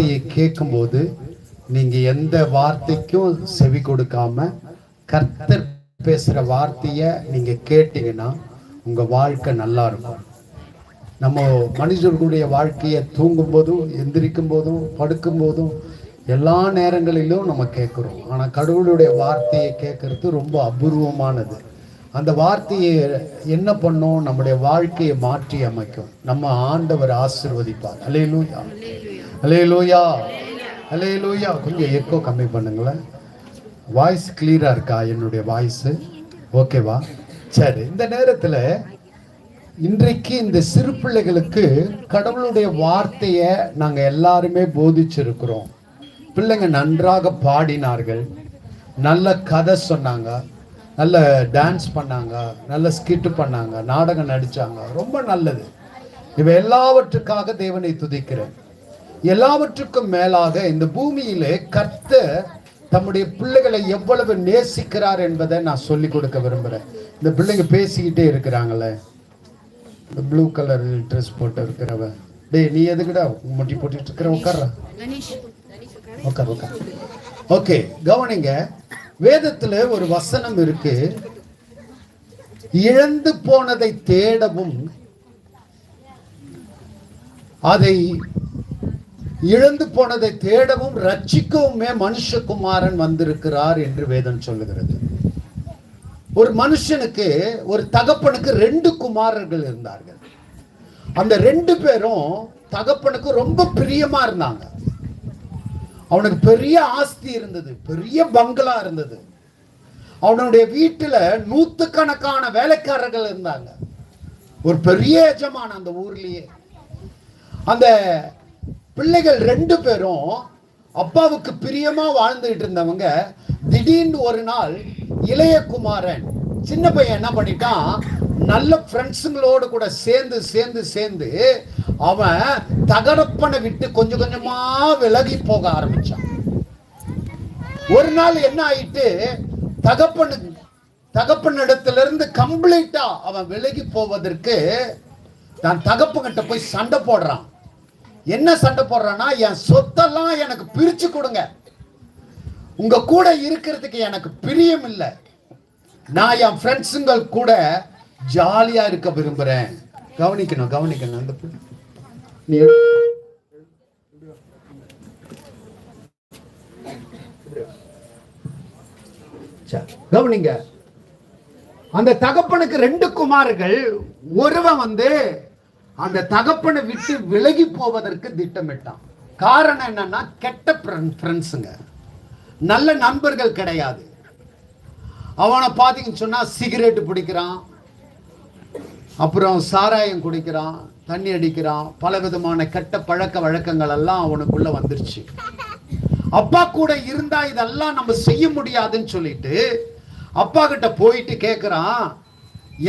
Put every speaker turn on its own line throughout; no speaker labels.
வார்த்தையை கேட்கும்போது நீங்கள் எந்த வார்த்தைக்கும் செவி கொடுக்காம கர்த்தர் பேசுகிற வார்த்தையை நீங்கள் கேட்டீங்கன்னா உங்கள் வாழ்க்கை நல்லா இருக்கும். நம்ம மனிதர்களுடைய வாழ்க்கையை தூங்கும் போதும் எந்திரிக்கும் போதும் படுக்கும் போதும் எல்லா நேரங்களிலும் நம்ம கேட்குறோம். ஆனால் கடவுளுடைய வார்த்தையை கேட்கறது ரொம்ப அபூர்வமானது. அந்த வார்த்தையை என்ன பண்ணும்? நம்முடைய வாழ்க்கையை மாற்றி அமைக்கும். நம்ம ஆண்டவர் ஆசிர்வதிப்பார். அலே ஹலே லூயா ஹலே லூயா கொஞ்சம் எக்கோ கம்மி பண்ணுங்களேன். வாய்ஸ் கிளியராக இருக்கா? என்னுடைய வாய்ஸு ஓகேவா சரி இந்த நேரத்தில் இன்றைக்கு இந்த சிறு பிள்ளைகளுக்கு கடவுளுடைய வார்த்தையை நாங்கள் எல்லாருமே போதிச்சிருக்கிறோம். பிள்ளைங்க நன்றாக பாடினார்கள். நல்ல கதை சொன்னாங்க. நல்ல டான்ஸ் பண்ணாங்க. நல்ல ஸ்கிட்டு பண்ணாங்க. நாடகம் நடித்தாங்க ரொம்ப நல்லது. இவை எல்லாவற்றுக்காக தேவனை துதிக்கிறேன். எல்லாவற்றுக்கும் மேலாக இந்த பூமியிலே கர்த்த தம்முடைய பிள்ளைகளை எவ்வளவு நேசிக்கிறார் என்பதை நான் சொல்லி கொடுக்க விரும்புகிறேன் இந்த பிள்ளைங்க பேசிக்கிட்டே இருக்கிறாங்களே. இந்த ப்ளூ கலர் ட்ரெஸ் போட்டு இருக்கிறவ. டேய் நீ எதுக்குடா முட்டி போட்டுட்டு இருக்கிற? உட்கார உட்கார் உட்கார். ஓகே கவனிங்க. வேதத்தில் ஒரு வசனம் இருக்கு. இழந்து போனதை தேடவும் அதை இழந்து போனதை தேடவும் ரட்சிக்கவுமே மனுஷகுமாரன் வந்திருக்கிறார் என்று வேதம் சொல்லுகிறது. ஒரு மனுஷனுக்கு ஒரு தகப்பனுக்கு ரெண்டு குமாரர்கள் இருந்தார்கள். அந்த ரெண்டு பேரும் தகப்பனுக்கு ரொம்ப பிரியமா இருந்தாங்க. அவனுக்கு பெரிய ஆஸ்தி இருந்தது பெரிய பங்களா இருந்தது. அவனுடைய வீட்டுல நூற்றுக்கணக்கான வேலைக்காரர்கள் இருந்தாங்க. ஒரு பெரிய எஜமான அந்த ஊர்லயே. அந்த பிள்ளைகள் ரெண்டு பேரும் அப்பாவுக்கு பிரியமா வாழ்ந்துகிட்டு இருந்தவங்க திடீர்னு ஒரு நாள் இளைய குமாரன் சின்ன பையன் என்ன பண்ணிட்டான் நல்ல ஃப்ரெண்ட்ஸுங்களோடு கூட சேர்ந்து சேர்ந்து சேர்ந்து அவன் தகரப்பனை விட்டு கொஞ்சம் கொஞ்சமா விலகி போக ஆரம்பிச்சான். ஒரு நாள் என்ன ஆயிட்டு தகப்பனு தகப்பனிடத்திலிருந்து கம்ப்ளீட்டா அவன் விலகி போவதற்கு தான் தகப்பங்கிட்ட போய் சண்டை போடுறான். என்ன சண்டை போடுறான்னா என் சொத்தெல்லாம் எனக்கு பிரிச்சு கொடுங்க. உங்க கூட இருக்கிறதுக்கு எனக்கு பிரியம் இல்லை. நான் என் ஃப்ரெண்ட்ஸுங்கள் கூட ஜாலியா இருக்க விரும்புறேன். கவனிக்கணும் கவனிக்கணும். அந்த நீ கவனிங்க. அந்த தகப்பனுக்கு ரெண்டு குமார்கள் ஒருவன் வந்து அந்த தகப்பனை விட்டு விலகி போவதற்கு திட்டமிட்டான். காரணம் என்னன்னா கெட்ட ஃப்ரெண்ட்ஸுங்க நல்ல நண்பர்கள் கிடையாது. அவனை பார்த்தீங்கன்னு சொன்னால் சிகரெட்டு பிடிக்கிறான். அப்புறம் சாராயம் குடிக்கிறான் தண்ணி அடிக்கிறான். பல விதமான கெட்ட பழக்க வழக்கங்கள் எல்லாம் அவனுக்குள்ள வந்துருச்சு. அப்பா கூட இருந்தா இதெல்லாம் நம்ம செய்ய முடியாதுன்னு சொல்லிட்டு அப்பா கிட்ட போயிட்டு கேட்குறான்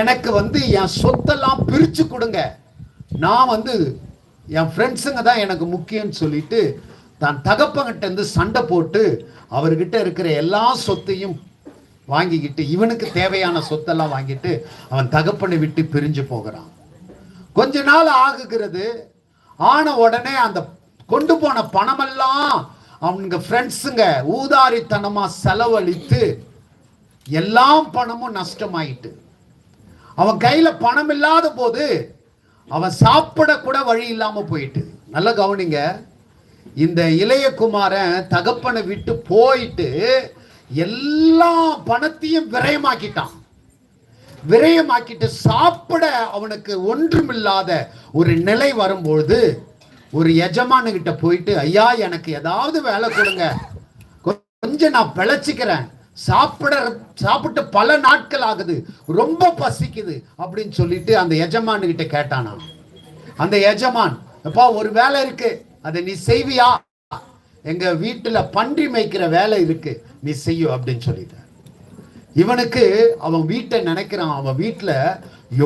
எனக்கு வந்து என் சொத்தெல்லாம் பிரிச்சு கொடுங்க. நான் வந்து என் ஃப்ரெண்ட்ஸுங்க தான் எனக்கு முக்கியம்னு சொல்லிட்டு தான் தகப்பங்கிட்டேருந்து சண்டை போட்டு அவர்கிட்ட இருக்கிற எல்லா சொத்தையும் வாங்கிக்கிட்டு இவனுக்கு தேவையான சொத்தெல்லாம் வாங்கிட்டு அவன் தகப்பனை விட்டு பிரிஞ்சு போகிறான். கொஞ்ச நாள் ஆகுகிறது. ஆன உடனே அந்த கொண்டு போன பணமெல்லாம் அவனுங்க ஃப்ரெண்ட்ஸுங்க ஊதாரித்தனமாக செலவழித்து எல்லாம் பணமும் நஷ்டமாயிட்டு அவன் கையில் பணம் இல்லாத போது அவன் சாப்பிட கூட வழி இல்லாம போயிட்டு. நல்லா கவனிங்க. இந்த இளைய குமாரன் தகப்பனை விட்டு போயிட்டு எல்லா பணத்தையும் விரயமாக்கிட்டான். விரயமாக்கிட்டு சாப்பிட அவனுக்கு ஒன்றுமில்லாத ஒரு நிலை வரும்பொழுது ஒரு எஜமானுகிட்ட போயிட்டு ஐயா எனக்கு ஏதாவது வேலை கொடுங்க. கொஞ்சம் நான் பிழைச்சிக்கிறேன். சாப்பிட சாப்பிட்டு பல நாட்கள் ஆகுது ரொம்ப பசிக்குது அப்படின்னு சொல்லிட்டு அந்த எஜமானுகிட்ட கேட்டானா. அந்த எஜமான் அப்பா ஒரு வேலை இருக்கு. அதை நீ செய்வியா? எங்க வீட்டுல பன்றி மேய்க்கிற வேலை இருக்கு. நீ செய்யும் அப்படின்னு சொல்லிட்டார். இவனுக்கு அவன் வீட்டை நினைக்கிறான். அவன் வீட்டில்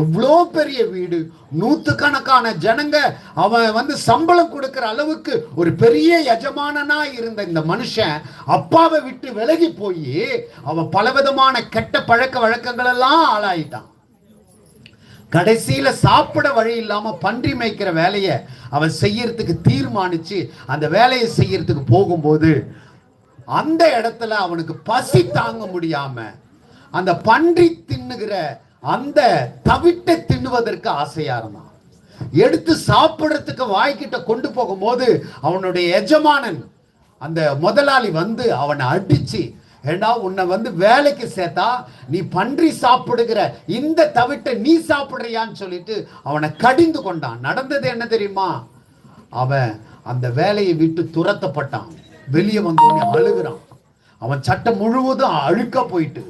எவ்வளோ பெரிய வீடு? நூத்துக்கணக்கான ஜனங்க அவன் வந்து சம்பளம் கொடுக்குற அளவுக்கு ஒரு பெரிய எஜமானனா இருந்த இந்த மனுஷன் அப்பாவை விட்டு விலகி போய் அவன் பலவிதமான கெட்ட பழக்க வழக்கங்களெல்லாம் ஆளாயிட்டான். கடைசியில சாப்பிட வழி இல்லாம பன்றி மேய்க்கிற வேலையை அவன் செய்யறதுக்கு தீர்மானிச்சு அந்த வேலையை செய்யறதுக்கு போகும்போது அந்த இடத்துல அவனுக்கு பசி தாங்க முடியாம அந்த பன்றி தின்னுகிற அந்த தவிட்டை தின்னுவதற்கு ஆசையா இருந்தான். எடுத்து சாப்பிட்றதுக்கு வாய்க்கிட்ட கொண்டு போகும்போது அவனுடைய எஜமானன் அந்த முதலாளி வந்து அவனை அடிச்சு ஏண்டா உன்னை வந்து வேலைக்கு சேர்த்தா நீ பன்றி சாப்பிடுகிற இந்த தவிட்டை நீ சாப்பிடுறியான்னு சொல்லிட்டு அவனை கடிந்து கொண்டான். நடந்தது என்ன தெரியுமா? அவன் அந்த வேலையை விட்டு துரத்தப்பட்டான். வெளியே வந்தோடனே அழுகிறான். அவன் சட்டம் முழுவதும் அழுக்க போயிட்டு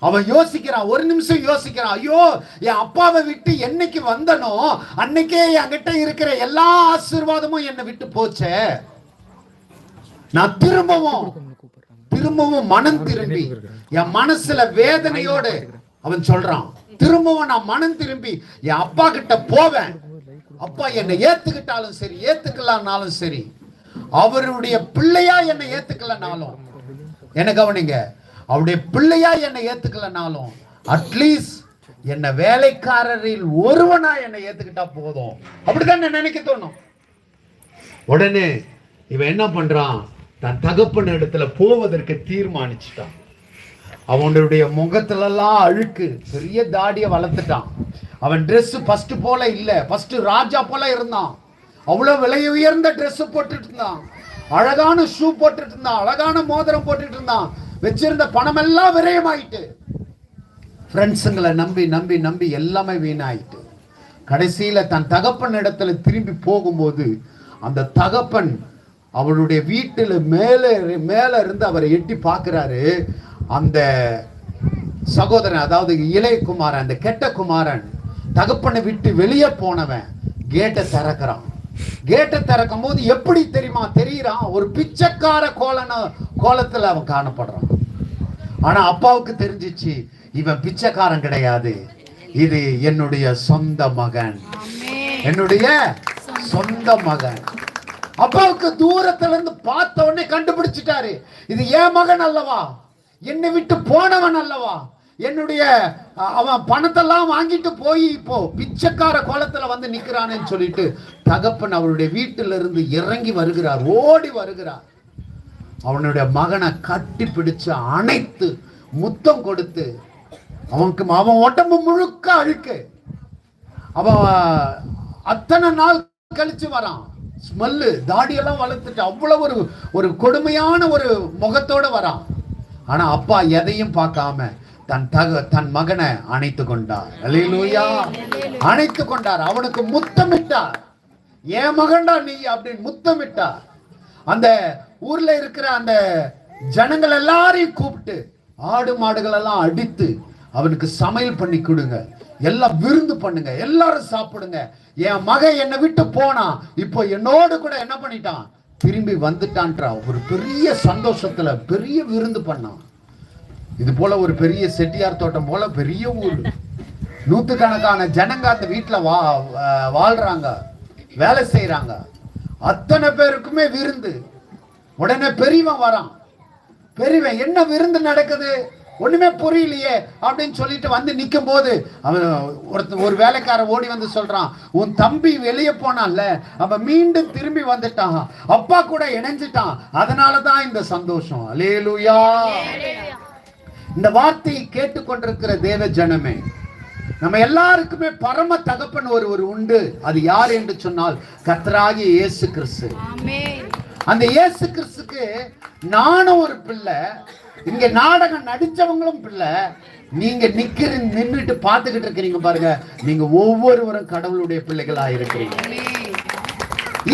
அவன் யோசிக்கிறான் ஒரு நிமிஷம் யோசிக்கிறான் ஐயோ என் அப்பாவை விட்டு என்னைக்கு வந்தனோ அன்னைக்கே என்கிட்ட இருக்கிற எல்லா ஆசீர்வாதமும் என்னை விட்டு போச்சே. நான் திரும்பவும் திரும்பவும் மனம் திரும்பி என் மனசுல வேதனையோடு அவன் சொல்றான் திரும்பவும் நான் மனம் திரும்பி என் அப்பா கிட்ட போவேன். அப்பா என்னை ஏத்துக்கிட்டாலும் சரி ஏத்துக்கலாம்னாலும் சரி அவருடைய பிள்ளையா என்னை ஏத்துக்கலனாலும் என்ன கவனிங்க அவருடைய பிள்ளையா என்னை ஏத்துக்கலனாலும் அட்லீஸ்ட் என்ன வேலைக்காரரில் ஒருவனா என்னை ஏத்துக்கிட்டா போதும். அப்படிதான் நினைக்க தோணும். உடனே இவன் என்ன பண்றான்? தன் தகப்பன் இடத்துல போவதற்கு தீர்மானிச்சுட்டான். அவனுடைய முகத்துலலாம் அழுக்கு பெரிய தாடியை வளர்த்துட்டான். அவன் ட்ரெஸ் ஃபர்ஸ்ட் போல இல்ல ஃபர்ஸ்ட் ராஜா போல இருந்தான். அவ்வளவு விலை உயர்ந்த ட்ரெஸ் போட்டுட்டு இருந்தான். அழகான ஷூ போட்டுட்டு இருந்தான் அழகான மோதிரம் போட்டுட்டு இருந்தான். வச்சிருந்த பணம் எல்லாம் விரயமாயிட்டு ஃப்ரெண்ட்ஸுங்களை நம்பி நம்பி நம்பி எல்லாமே வீணாயிட்டு கடைசியில் தன் தகப்பன் இடத்துல திரும்பி போகும்போது அந்த தகப்பன் அவளுடைய வீட்டில் மேலே மேலே இருந்து அவரை எட்டி பார்க்குறாரு. அந்த சகோதரன் அதாவது இளைய குமாரன் அந்த கெட்ட குமாரன் தகப்பனை விட்டு வெளியே போனவன் கேட்டை திறக்கிறான். கேட்டை திறக்கும் போது எப்படி தெரியுமா? தெரியுறான் ஒரு பிச்சைக்கார கோலன கோலத்துல அவன் காணப்படுறான். ஆனா அப்பாவுக்கு தெரிஞ்சிச்சு இவன் பிச்சைக்காரன் கிடையாது. இது என்னுடைய சொந்த மகன். என்னுடைய சொந்த மகன். அப்பாவுக்கு தூரத்துல இருந்து பார்த்த உடனே கண்டுபிடிச்சிட்டாரு. இது என் மகன் அல்லவா? என்னை விட்டு போனவன் அல்லவா? என்னுடைய அவன் பணத்தெல்லாம் வாங்கிட்டு போய் இப்போ பிச்சைக்கார கோலத்துல வந்து நிற்கிறானேன்னு சொல்லிட்டு தகப்பன் அவருடைய வீட்டில இருந்து இறங்கி வருகிறார் ஓடி வருகிறார். அவனுடைய மகனை கட்டி பிடிச்சு அணைத்து முத்தம் கொடுத்து அவனுக்கு அவன் உடம்பு முழுக்க அழுக்கு. அவன் அத்தனை நாள் கழிச்சு வரான். ஸ்மெல்லு தாடியெல்லாம் வளர்த்துட்டு அவ்வளவு ஒரு ஒரு கொடுமையான ஒரு முகத்தோட வரான். ஆனா அப்பா எதையும் பார்க்காம தன் தக தன் மகனை அணைத்து கொண்டார். அல்லேலூயா. அணைத்து கொண்டார். அவனுக்கு முத்தமிட்டார். என் மகன்டா நீ அப்படின்னு முத்தமிட்டார். அந்த ஊர்ல இருக்கிற அந்த ஜனங்கள் எல்லாரையும் கூப்பிட்டு ஆடு மாடுகள் எல்லாம் அடித்து அவனுக்கு சமையல் பண்ணி கொடுங்க. எல்லாம் விருந்து பண்ணுங்க. எல்லாரும் சாப்பிடுங்க. என் மகன் என்னை விட்டு போனான் இப்போ என்னோடு கூட என்ன பண்ணிட்டான்? திரும்பி வந்துட்டான்றா ஒரு பெரிய சந்தோஷத்துல பெரிய விருந்து பண்ணான். இது போல ஒரு பெரிய செட்டியார் தோட்டம் போல பெரிய ஊர். நூத்துக்கணக்கான ஜனங்க அந்த வீட்டுல வா வாழ்றாங்க வேலை செய்கிறாங்க அத்தனை பேருக்குமே விருந்து. உடனே பெரியவன் வரான். பெரியவன் என்ன விருந்து நடக்குது? ஒண்ணுமே புரியலையே அப்படின்னு சொல்லிட்டு வந்து நிற்கும் போது அவன் ஒருத்த ஒரு வேலைக்காரன் ஓடி வந்து சொல்றான் உன் தம்பி வெளியே போனான்ல அவன் மீண்டும் திரும்பி வந்துட்டான். அப்பா கூட இணைஞ்சிட்டான். அதனால தான் இந்த சந்தோஷம். அலேலுயா இந்த வார்த்தையை கேட்டுக்கொண்டிருக்கிற தேவ ஜனமே நம்ம எல்லாருக்குமே பரம தகப்பன் ஒருவர் உண்டு. அது யார் என்று சொன்னால் கர்த்தராகிய இயேசு கிறிஸ்து. அந்த இயேசு கிறிஸ்துக்கு நானும் ஒரு பிள்ளை இங்க நாடகம் நடிச்சவங்களும் பிள்ளை. நீங்க நிக்கிற நின்னுட்டு பார்த்துக்கிட்டு இருக்கிறீங்க பாருங்க நீங்க ஒவ்வொருவரும் கடவுளுடைய பிள்ளைகளா இருக்கிறீங்க.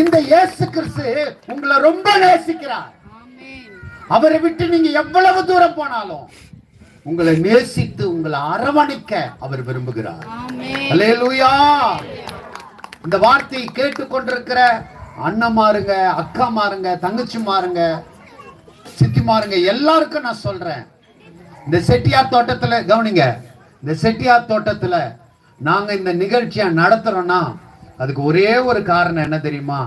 இந்த இயேசு கிறிஸ்து உங்களை ரொம்ப நேசிக்கிறார். அவரை விட்டு நீங்க எவ்வளவு தூரம் போனாலும் உங்களை நேசித்து உங்களை அரவணைக்க அவர் விரும்புகிறார். இந்த வார்த்தையை கேட்டுக்கொண்டிருக்கிற அண்ணமாருங்க அக்காமாருங்க தங்கச்சிமாருங்க சித்திமாருங்க எல்லாருக்கும் நான் சொல்றேன். இந்த செட்டியார் தோட்டத்துல கவனிங்க இந்த செட்டியார் தோட்டத்துல நாங்க இந்த நிகழ்ச்சியை நடத்துறோம்னா அதுக்கு ஒரே ஒரு காரணம் என்ன தெரியுமா?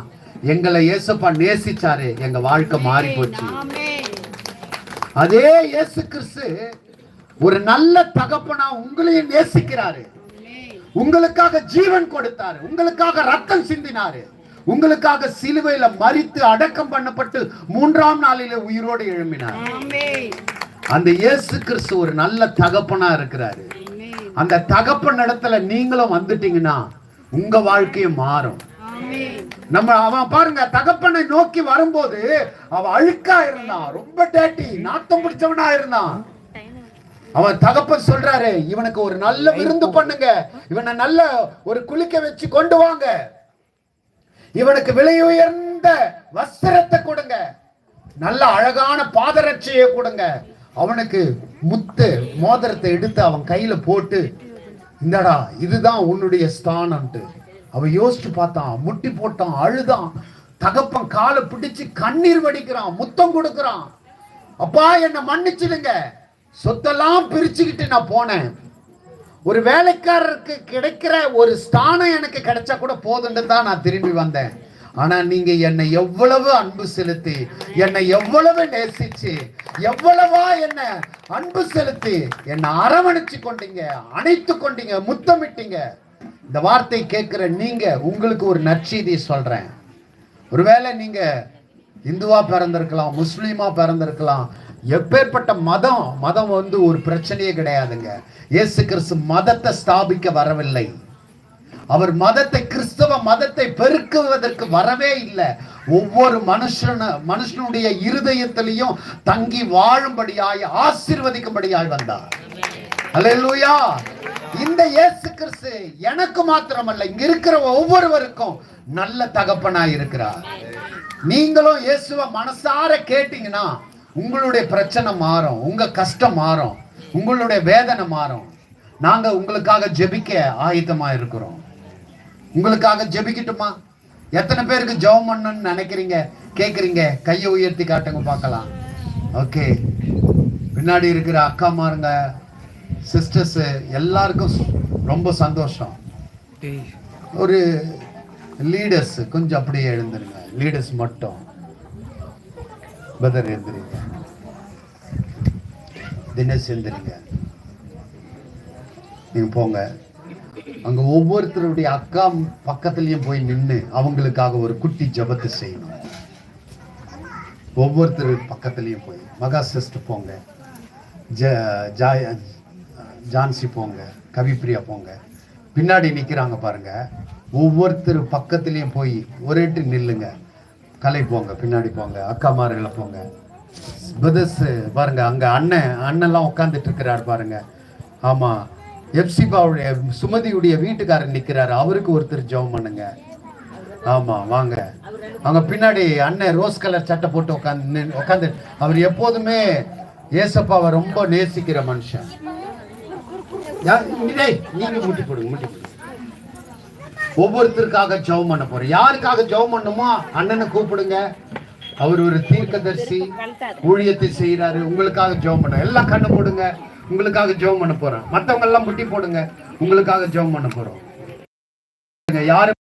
எங்களை இயேசுப்பா நேசிச்சாரு எங்க வாழ்க்கை மாறி போச்சு. அதே இயேசு கிறிஸ்து ஒரு நல்ல தகப்பனா உங்களையும் நேசிக்கிறாரு. உங்களுக்காக ஜீவன் கொடுத்தாரு. உங்களுக்காக ரத்தம் சிந்தினாரு. உங்களுக்காக சிலுவையில மறித்து அடக்கம் பண்ணப்பட்டு மூன்றாம் நாளில உயிரோடு எழும்பினார். அந்த இயேசு கிறிஸ்து ஒரு நல்ல தகப்பனா இருக்கிறாரு. அந்த தகப்பன் இடத்துல நீங்களும் வந்துட்டீங்கன்னா உங்க வாழ்க்கையும் மாறும். நம்ம அவன் பாருங்க தகப்பனை நோக்கி வரும்போது அவன் அழுக்கா இருந்தான் ரொம்ப டேட்டி நாத்தம் பிடிச்சவனா இருந்தான். அவன் தகப்பன் சொல்றாரு இவனுக்கு ஒரு நல்ல விருந்து பண்ணுங்க. இவனை நல்ல ஒரு குளிக்க வச்சு கொண்டு வாங்க. இவனுக்கு விலை உயர்ந்த வஸ்திரத்தை கொடுங்க. நல்ல அழகான பாதரட்சையை கொடுங்க. அவனுக்கு முத்து மோதிரத்தை எடுத்து அவன் கையில போட்டு இந்தடா இதுதான் உன்னுடைய ஸ்தானம்ட்டு அவன் யோசிச்சு பார்த்தான் முட்டி போட்டான் அழுதான். தகப்பன் காலை பிடிச்சு கண்ணீர் வடிக்கிறான் முத்தம் கொடுக்கிறான். அப்பா என்னை மன்னிச்சிடுங்க. சொத்தெல்லாம் பிரிச்சுக்கிட்டு நான் போனேன். ஒரு வேலைக்காரருக்கு கிடைக்கிற ஒரு ஸ்தானம் எனக்கு கிடைச்சா கூட போதுன்னு தான் நான் திரும்பி வந்தேன். ஆனா நீங்க என்னை எவ்வளவு அன்பு செலுத்தி என்னை எவ்வளவு நேசிச்சு எவ்வளவா என்ன அன்பு செலுத்தி என்னை அரவணைச்சு கொண்டீங்க அணைத்து கொண்டீங்க முத்தமிட்டீங்க. இந்த வார்த்தை கேட்கிற நீங்க உங்களுக்கு ஒரு நற்செய்தி சொல்றேன். ஒருவேளை நீங்க இந்துவா பிறந்திருக்கலாம் முஸ்லீமா பிறந்திருக்கலாம் எப்பேற்பட்ட மதம் மதம் வந்து ஒரு பிரச்சனையே கிடையாதுங்க. இயேசு கிறிஸ்து மதத்தை ஸ்தாபிக்க வரவில்லை. அவர் மதத்தை கிறிஸ்தவ மதத்தை பெருக்குவதற்கு வரவே இல்லை. ஒவ்வொரு மனுஷன மனுஷனுடைய இருதயத்திலையும் தங்கி வாழும்படியாய் ஆசிர்வதிக்கும்படியாய் வந்தார். அல்லேலூயா இந்த இயேசு கிறிஸ்து எனக்கு மாத்திரமல்ல இங்க இருக்கிற ஒவ்வொருவருக்கும் நல்ல தகப்பனாய் இருக்கிறார். நீங்களும் இயேசுவ மனசார கேட்டீங்கன்னா உங்களுடைய பிரச்சனை மாறும் உங்க கஷ்டம் மாறும் உங்களுடைய வேதனை மாறும். நாங்க உங்களுக்காக ஜெபிக்க ஆயத்தமா இருக்கிறோம். உங்களுக்காக ஜெபிக்கட்டுமா? எத்தனை பேருக்கு ஜெபம் பண்ணணும்னு நினைக்கிறீங்க? கேக்குறீங்க? கையை உயர்த்தி காட்டுங்க பார்க்கலாம். ஓகே. பின்னாடி இருக்கிற அக்காமாருங்க சிஸ்டர்ஸ் எல்லாருக்கும் ரொம்ப சந்தோஷம். ஒரு லீடர்ஸ் கொஞ்சம் அப்படியே எழுந்துருங்க. லீடர்ஸ் மட்டும். பதர் எழுந்துருங்க. தினேஷ் எழுந்துருங்க. நீங்க போங்க. அங்க ஒவ்வொருத்தருடைய அக்கா பக்கத்துலயும் போய் நின்று அவங்களுக்காக ஒரு குட்டி ஜபத்தை செய்யணும். ஒவ்வொருத்தர் பக்கத்துலயும் போய். மகா சிஸ்டர் போங்க. ஜ ஜாய் ஜான்சி போங்க. கவிப்பிரியா போங்க. பின்னாடி நிக்கிறாங்க பாருங்க. ஒவ்வொருத்தர் பக்கத்துலயும் போய் ஒரேட்டு நில்லுங்க. கலை போங்க பின்னாடி போங்க அக்காமார்களை போங்க. பிரதர்ஸ் பாருங்க அங்க அண்ணன் அண்ணன்லாம் உட்காந்துட்டு இருக்கிறார் பாருங்க. ஆமா எப்சிபாவுடைய சுமதியுடைய வீட்டுக்காரர் நிற்கிறாரு அவருக்கு ஒருத்தர் ஜெபம் பண்ணுங்க. ஆமா வாங்க. அவங்க பின்னாடி அண்ணன் ரோஸ் கலர் சட்டை போட்டு உட்காந்து உட்காந்து அவர் எப்போதுமே ஏசப்பாவை ரொம்ப நேசிக்கிற மனுஷன். நீங்க முட்டி போடுங்க முட்டி போடுங்க. ஒவ்வொருத்தருக்காக ஜெபம் பண்ண போறோம். யாருக்காக ஜெபம் பண்ணுமோ அண்ணனை கூப்பிடுங்க. அவர் ஒரு தீர்க்கதர்சி ஊழியத்தை செய்யறாரு உங்களுக்காக ஜெபம் பண்ண எல்லாம் கண்ணு போடுங்க உங்களுக்காக ஜெபம் பண்ண போறோம். மத்தவங்க எல்லாம் முட்டி போடுங்க. உங்களுக்காக ஜெபம் பண்ண போறோம். யாரு